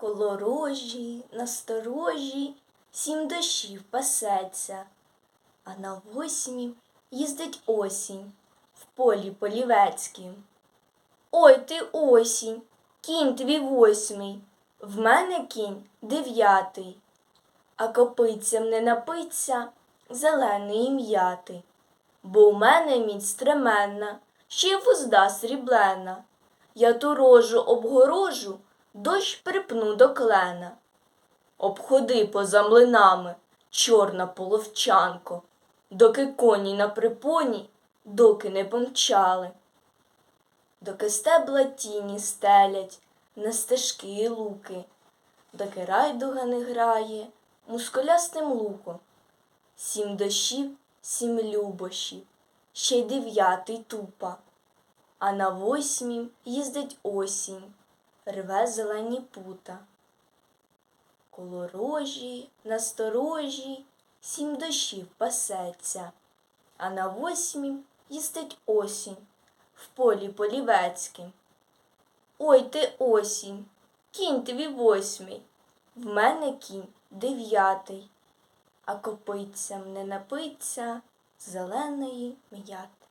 Коло рожі, насторожі, сім дощів пасеться, а на восьмім їздить осінь в полі полівецькім. Ой ти осінь, кінь твій восьмий, в мене кінь дев'ятий, а копицям не напиться зеленої м'яти, бо у мене міць стременна, ще й вузда сріблена. Я ту рожу обгорожу, дощ припну до клена. Обходи поза млинами, чорна половчанко, доки коні на припоні, доки не помчали. Доки стебла тіні стелять на стежки і луки, доки райдуга не грає мускулястим луком. Сім дощів, сім любощів, ще й дев'ятий тупа. А на восьмім їздить осінь, рве зелені пута. Коло рожі, насторожі, сім дощів пасеться, а на восьмім їздить осінь в полі полівецьким. Ой ти осінь, кінь тобі восьмий, в мене кінь дев'ятий, а копицям не напиться зеленої м'яти.